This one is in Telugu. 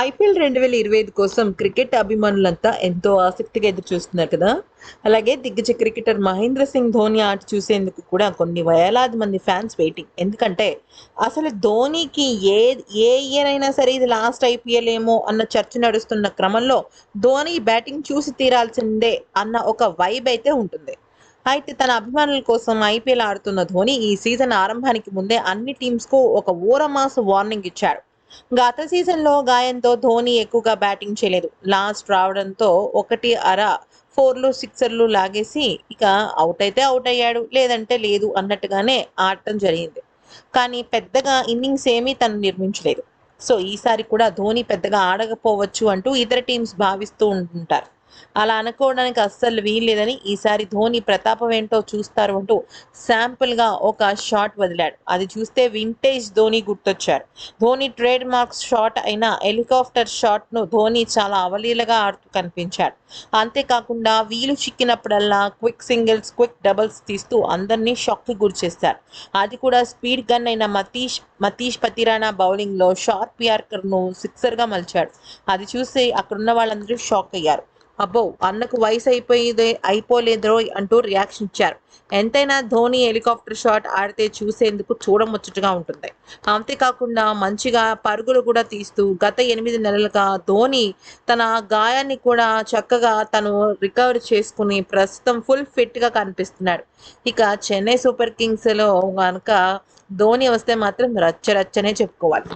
ఐపీఎల్ రెండు వేల ఇరవై ఐదు కోసం క్రికెట్ అభిమానులంతా ఎంతో ఆసక్తిగా ఎదురు చూస్తున్నారు కదా. అలాగే దిగ్గజ క్రికెటర్ మహేంద్ర సింగ్ ధోని ఆట చూసేందుకు కూడా కొన్ని వేలాది మంది ఫ్యాన్స్ వెయిటింగ్. ఎందుకంటే అసలు ధోనికి ఏ ఏ ఇయర్ అయినా సరే ఇది లాస్ట్ ఐపీఎల్ ఏమో అన్న చర్చ నడుస్తున్న క్రమంలో ధోని బ్యాటింగ్ చూసి తీరాల్సిందే అన్న ఒక వైబ్ అయితే ఉంటుంది. అయితే తన అభిమానుల కోసం ఐపీఎల్ ఆడుతున్న ధోని ఈ సీజన్ ఆరంభానికి ముందే అన్ని టీమ్స్కు ఒక ఊరమాస వార్నింగ్ ఇచ్చాడు గత సీజన్లో గాయంతో ధోని ఎక్కువగా బ్యాటింగ్ చేయలేదు. లాస్ట్ రావడంతో ఒకటి అర ఫోర్లు సిక్సర్లు లాగేసి ఇక అవుట్ అయితే అవుట్ అయ్యాడు లేదంటే లేదు అన్నట్టుగానే ఆడటం జరిగింది. కానీ పెద్దగా ఇన్నింగ్స్ ఏమీ తను నిర్మించలేదు. సో ఈసారి కూడా ధోని పెద్దగా ఆడకపోవచ్చు అంటూ ఇతర టీమ్స్ భావిస్తూ ఉంటుంటారు అలా అనుకోవడానికి అస్సలు వీల్లేదని ఈసారి ధోని ప్రతాపం ఏంటో చూస్తారు అంటూ శాంపుల్గా ఒక షాట్ వదిలాడు. అది చూస్తే వింటేజ్ ధోని గుర్తొచ్చారు. ధోని ట్రేడ్ మార్క్స్ షాట్ అయిన హెలికాప్టర్ షాట్ను ధోని చాలా అవలీలగా ఆడుతూ కనిపించాడు. అంతేకాకుండా వీలు చిక్కినప్పుడల్లా క్విక్ సింగిల్స్ క్విక్ డబుల్స్ తీస్తూ అందరినీ షాక్కి గురి చేశారు. అది కూడా స్పీడ్ గన్ అయిన మతీష్ మతీష్ పతిరాణా బౌలింగ్లో షార్ప్ యార్కర్ను సిక్సర్గా మలిచాడు. అది చూసి అక్కడున్న వాళ్ళందరూ షాక్ అయ్యారు. అబ్బో అన్నకు వయసు అయిపోయేదే అయిపోలేదో అంటూ రియాక్షన్ ఇచ్చారు. ఎంతైనా ధోని హెలికాప్టర్ షాట్ ఆడితే చూసేందుకు చూడముచ్చటగా ఉంటుంది. అంతేకాకుండా మంచిగా పరుగులు కూడా తీస్తూ గత ఎనిమిది నెలలుగా ధోని తన గాయాన్ని కూడా చక్కగా తను రికవర్ చేసుకుని ప్రస్తుతం ఫుల్ ఫిట్గా కనిపిస్తున్నాడు. ఇక చెన్నై సూపర్ కింగ్స్లో కనుక ధోని వస్తే మాత్రం రచ్చ రచ్చనే చెప్పుకోవాలి.